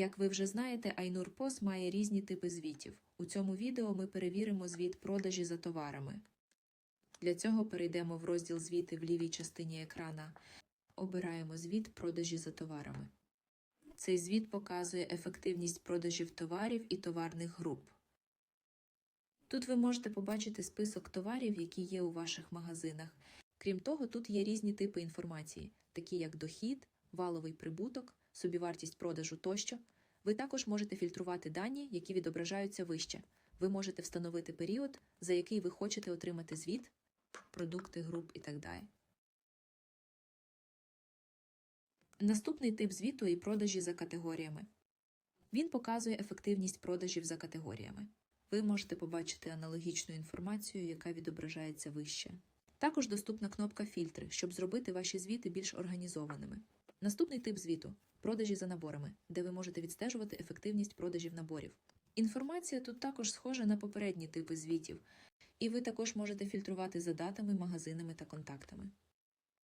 Як ви вже знаєте, Айнур Пос має різні типи звітів. У цьому відео ми перевіримо звіт продажі за товарами. Для цього перейдемо в розділ звіти в лівій частині екрана. Обираємо звіт продажі за товарами. Цей звіт показує ефективність продажів товарів і товарних груп. Тут ви можете побачити список товарів, які є у ваших магазинах. Крім того, тут є різні типи інформації, такі як дохід, валовий прибуток, собівартість продажу тощо. Ви також можете фільтрувати дані, які відображаються вище. Ви можете встановити період, за який ви хочете отримати звіт, продукти груп і так далі. Наступний тип звіту і продажі за категоріями. Він показує ефективність продажів за категоріями. Ви можете побачити аналогічну інформацію, яка відображається вище. Також доступна кнопка Фільтри, щоб зробити ваші звіти більш організованими. Наступний тип звіту продажі за наборами, де ви можете відстежувати ефективність продажів наборів. Інформація тут також схожа на попередні типи звітів, і ви також можете фільтрувати за датами, магазинами та контактами.